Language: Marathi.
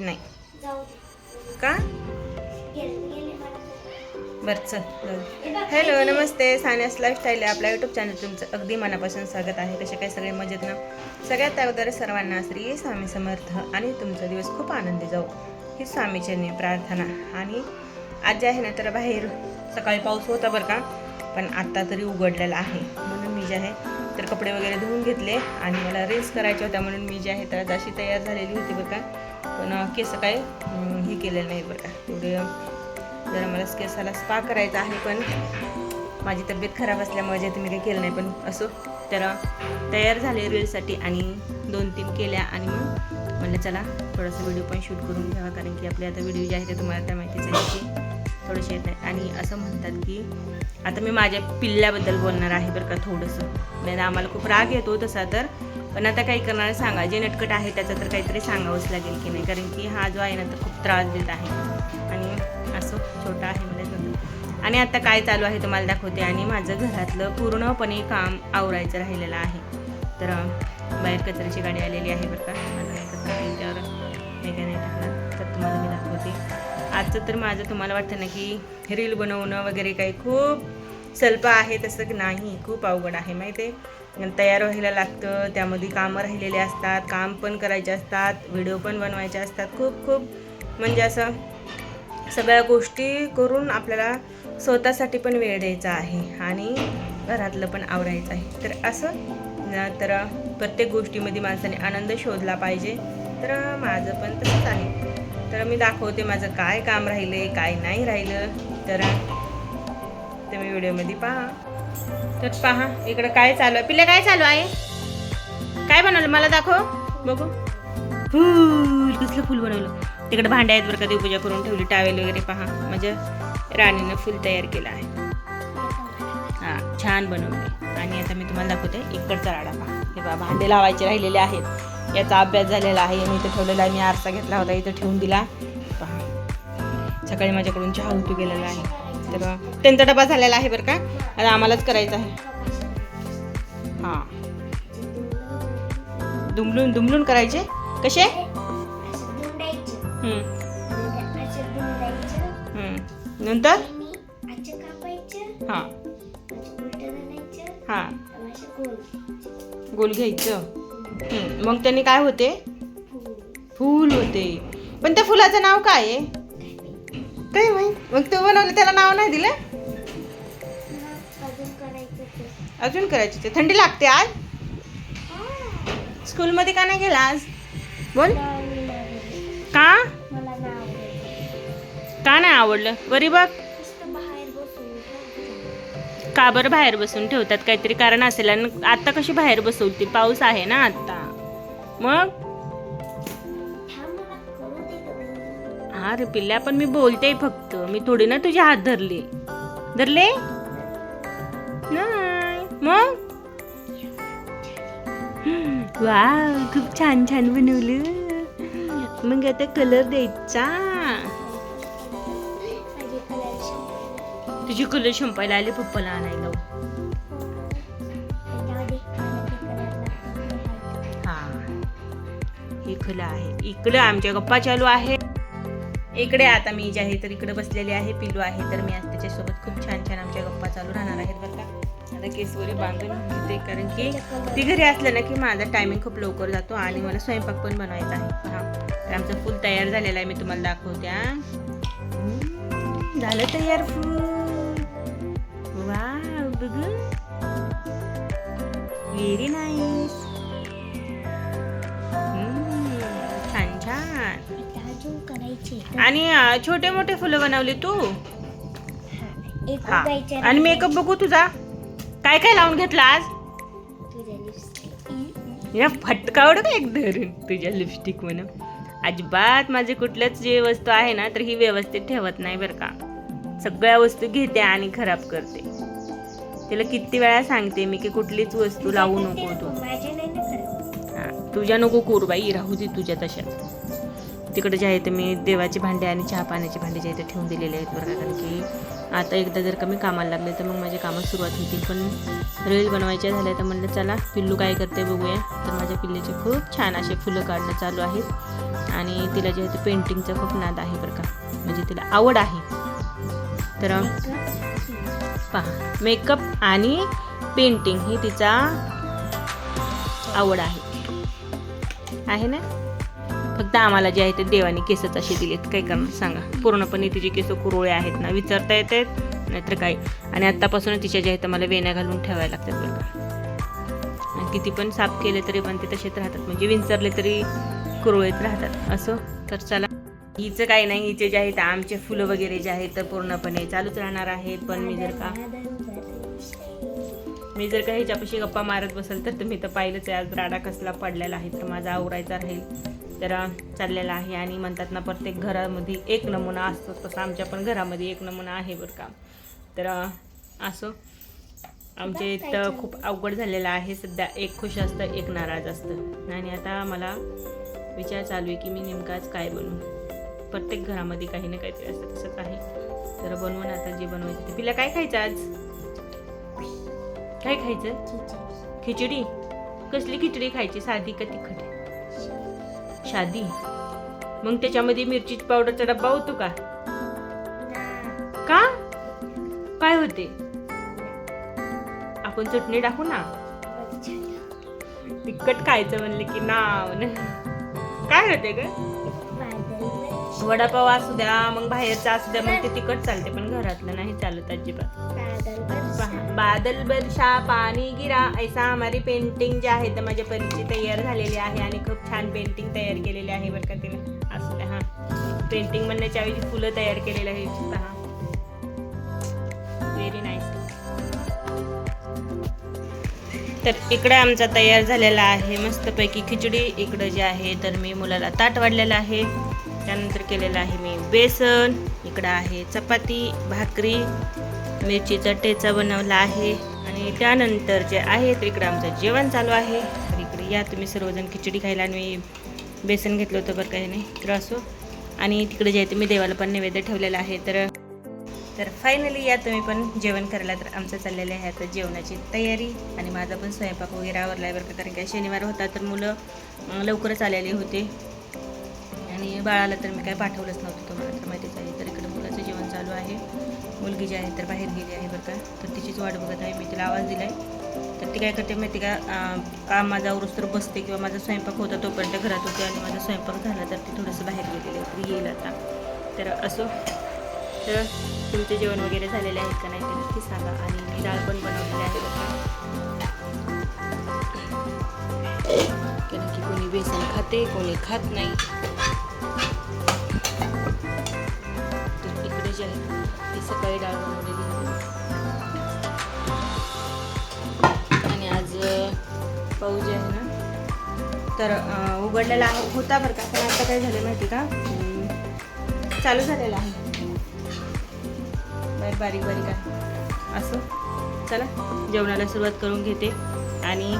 नाही. का? बरं चल हॅलो नमस्ते सानियास लाईफस्टाईल आपल्या यूट्यूब चॅनल तुमचं अगदी मनापासून स्वागत आहे. कसे काय सगळे मजेत ना? सगळ्यात अगोदर सर्वांना श्री स्वामी समर्थ आणि तुमचा दिवस खूप आनंदी जाऊ ही स्वामीचरणी प्रार्थना. आणि आज जे आहे ना तर बाहेर सकाळी पाऊस होता बरं का? पण आत्ता तरी उघडलेला आहे. म्हणून मी जे आहे तर कपडे वगैरे धुवून घेतले आणि मला रेस करायच्या होत्या म्हणून मी जे आहे तर आज अशी तयार झालेली होती बरं का पण केस काय हे केलेलं नाही बरं का तेवढे जरा मला केसाला स्पा करायचा आहे पण माझी तब्येत खराब असल्यामुळे जे तुम्ही काही केलं नाही पण असो. तर तयार झाले रीलसाठी आणि दोन तीन केल्या आणि मग म्हणलं चला थोडासा व्हिडिओ पण शूट करून घ्यावा कारण की आपले आता व्हिडिओ जे आहे ते तुम्हाला त्या माहितीच आहे की थोडेसे येत आहेत आणि असं म्हणतात की आता मी माझ्या पिल्ल्याबद्दल बोलणार आहे बरं का थोडंसं. नाही आम्हाला खूप राग येतो तसा तर. पण आता काही करणार सांगा. जे नटकट आहे त्याचं तर काहीतरी सांगावंच लागेल की नाही. कारण की हा जो आहे ना तर खूप त्रास देत आहे. आणि असं छोटा आहे म्हणजे आणि आता काय चालू आहे तुम्हाला दाखवते. आणि माझं घरातलं पूर्णपणे काम आवरायचं राहिलेलं आहे. तर बाहेर कचऱ्याची गाडी आलेली आहे बरं का. माझं नाही कचरा त्याच्यावर हे काय नाही टाकणार तर तुम्हाला मी दाखवते. आजचं तर माझं तुम्हाला वाटतं ना की रील बनवणं वगैरे काही खूप सल्प आहे तसं नाही. खूप अवघड आहे माहिती आहे तयार व्हायला लागतं त्यामध्ये कामं राहिलेले असतात काम पण करायचे असतात व्हिडिओ पण बनवायचे असतात. खूप खूप. म्हणजे असं सगळ्या गोष्टी करून आपल्याला स्वतःसाठी पण वेळ द्यायचा आहे आणि घरातलं पण आवरायचं आहे. तर असं तर प्रत्येक गोष्टीमध्ये माणसाने आनंद शोधला पाहिजे. तर माझं पण तसंच आहे. तर मी दाखवते माझं काय काम राहिलं काय नाही राहिलं. तर तुम्ही व्हिडिओमध्ये पहा. तर पहा इकडं काय चालू आहे? पिल्ले काय चालू आहे? काय बनवलं? मला दाखव. बघू. फूल कसलं फुल बनवलं. तिकडे भांड्या आहेत बरं का देवपूजा करून ठेवली टावेल वगैरे पहा. म्हणजे राणीनं फुल तयार केलं आहे. हां छान बनवले. आणि आता मी तुम्हाला दाखवते इकडचा राडा पहा. हे बा भांडे लावायचे राहिलेले आहेत. याचा अभ्यास झालेला आहे. मी इथं ठेवलेला आहे. मी आरसा घेतला होता. इथं ठेवून दिला. पहा. सकाळी माझ्याकडून चहा उतू गेलेला आहे. तर त्यांचा डबा झालेला आहे बरं का? आता आम्हालाच करायचा आहे. हां. दुमलून दुमलून करायचे? कसे. नंतर? हां. हां. गोल घ्यायचं. मग त्यांनी काय होते? फुल होते. पण त्या फुलाचं नाव काय आहे? काय माहीत मग तू बनवलं त्याला नाव नाही दिलं? अजून करायचं ते. थंडी लागते आज? स्कूलमध्ये का नाही गेला आज? बोल. का? का नाही आवडलं? बरी बघ. का बरं बाहेर बसून ठेवतात काहीतरी? कारण असेल आणि आता कशी बाहेर बसवतील? पाऊस आहे ना आता. मग? हा रे पिल्ल्या पण मी बोलते फक्त. मी थोडी ना तुझे हात धरले. धरले? नाही. मग? वा खूप छान छान बनवलं. मग आता कलर द्यायचा. तुझी कलर संपायला आले पप्पाला आणायला. त्याच्यामध्ये हा आहे. इकडं आमच्या गप्पा चालू आहे. इकडे आता मी जे आहे तर इकडे बसलेले आहे पिल्लू आहे तर मी आज त्याच्यासोबत खूप छान छान आमच्या गप्पा चालू राहणार आहेत बरं का. आता केस वगैरे बांधून घेते कारण की ती घरी असलं ना की माझा टायमिंग खूप लवकर जातो आणि मला स्वयंपाक पण बनवायचा आहे. हा. तर आमचं फुल तयार झालेला आहे मी तुम्हाला दाखवते झालं तयार फुल. वाव बघ. व्हेरी नाईस छान छान. करायचे आणि छोटे मोठे फुलं बनवली तू? हा. आणि मेकअप बघू तुझा? काय काय लावून घेतला आज? या फटकावड का एक धरून तुझ्या लिपस्टिक म्हणून अजिबात माझे कुठल्याच जे वस्तू आहे ना तर ही व्यवस्थित ठेवत नाही बरं का. सगळ्या वस्तू घेते आणि खराब करते. तिला किती वेळा सांगते मी की कुठलीच वस्तू लावू नको तू. हा, तुझ्या नको कोरबाई राहू दे तुझ्या तशा तिकडे जे आहे ते मी देवाचे भांडे आणि चहा पाण्याचे भांडे जे आहे ते ठेवून दिलेले आहेत बरं का कारण की आता एकदा जर का मी कामाला लागले तर मग माझे कामं सुरुवात होतील. पण रील बनवायच्या झाल्या तर म्हणलं चला पिल्लू काय करते बघूया. तर माझ्या पिल्लीचे खूप छान असे फुलं काढणं चालू आहेत. आणि तिला जे आहे ते पेंटिंगचा खूप नाद आहे बरं का. म्हणजे तिला आवड आहे. तर पहा मेकअप आणि पेंटिंग ही तिचा आवड आहे. आहे ना? फक्त आम्हाला जे आहे ते देवाने केस तसे दिलेत. काय करणार सांगा. पूर्णपणे तिचे केस कुरवळे आहेत ना. विचारता येत आहेत नाहीतर काय आणि आत्तापासून तिच्या जे आहे मला वेण्या घालून ठेवायला लागतात बरं आणि किती पण साफ केले तरी पण ते तसेच राहतात. म्हणजे विंचरले तरी कुरुळेत राहतात. असं? तर चला. हिचं काही नाही हिचे जे आहेत आमचे फुलं वगैरे जे आहेत तर पूर्णपणे चालूच राहणार आहेत. पण मी जर का मी जर का ह्याच्यापाशी गप्पा मारत बसेल तर तुम्ही तर पाहिलंच आहे आज राडा कसला पडलेला आहे. तर माझा आवरायचा राहील. तर चाललेला आहे आणि म्हणतात ना प्रत्येक घरामध्ये एक नमुना असतो. तसं आमच्या पण घरामध्ये एक नमुना आहे बरं का. तर असो. आमच्या इथं खूप अवघड झालेलं आहे. सध्या एक खुश असतं एक नाराज असतं. आणि आता मला विचार चालू आहे की मी नेमकाच काय बनू प्रत्येक घरामध्ये काही ना काहीतरी असतं तसंच आहे. तर बनवून आता जे बनवायचं ते. तिला काय खायचं आज? काय खायचं? खिचडी. कसली खिचडी खायची? साधी का तिखट? शादी मग त्याच्यामध्ये मिरचीची पावडरचा डब्बा होतो का? का? काय होते? आपण चटणी टाकू ना. तिखट खायचं म्हणलं की नाव. काय होते ग? वडापाव असू द्या मग बाहेरचा असू द्या मग ते तिखट चालते पण घरातलं नाही चालत अजिबात. बादल बरशा पाणी गिरा ऐसा हमारी पेंटिंग जे आहे तर माझ्या परीची तयार झालेली आहे आणि खूप छान पेंटिंग तयार केलेली आहे बरं का तिने असू द्या हा. पेंटिंग म्हणण्याच्या ऐवजी फुलं तयार केलेली पहा. व्हेरी नाईस तर इकडे आमचा तयार झालेला आहे मस्तपैकी खिचडी इकडं जे आहे तर मी मुलाला ताट वाढलेलं आहे. त्यानंतर केलेलं आहे मी बेसन इकडं आहे चपाती भाकरी मिरचीचा ठेचा बनवला आहे. आणि त्यानंतर जे आहे तर इकडं आमचं जेवण चालू आहे. तर इकडे या तुम्ही सर्वजण खिचडी खायला आणि मी बेसन घेतलं होतं बरं काही नाही तर असो. आणि तिकडे जे आहे ते मी देवाला पण नैवेद्य ठेवलेलं आहे. तर तर फायनली या तुम्ही पण जेवण करायला तर आमचं चाललेलं आहे आता जेवणाची तयारी. आणि माझा पण स्वयंपाक वगैरे आवरला आहे बरं का कारण काय शनिवार होता तर मुलं लवकरच आलेली होते. आणि बाळाला तर मी काय पाठवलंच नव्हतं तुम्हाला तर माहितीच आहे तर इकडे मुलाचं जेवण चालू आहे. मुलगी जी आहे तर बाहेर गेली आहे बरं का तर तिचीच वाट बघत आहे मी तिला आवाज दिला आहे तर ती काय करते माहिती का काम माझा आवरूस तर बसते किंवा माझा स्वयंपाक होता तोपर्यंत घरात होते आणि माझा स्वयंपाक झाला तर ती थोडंसं बाहेर गेलेली आहे येईल आता. तर असो तर तुमचे जेवण वगैरे झालेले आहेत का नाही ते नक्की सांगा आणि मी डाळ पण बनवलेली आहे. की कोणी बेसन खाते कोणी खात नाही. तर इकडे जे आहे. ती सकाळी डाळ बनवलेली आणि आज पाऊस जे आहे ना तर उघडलेला होता बरं का पण आता काय झालं माहिती का? चालू झालेला आहे. बारीक बारीक बारीक आहे. असं. चला जेवणाला सुरुवात करून घेते. आणि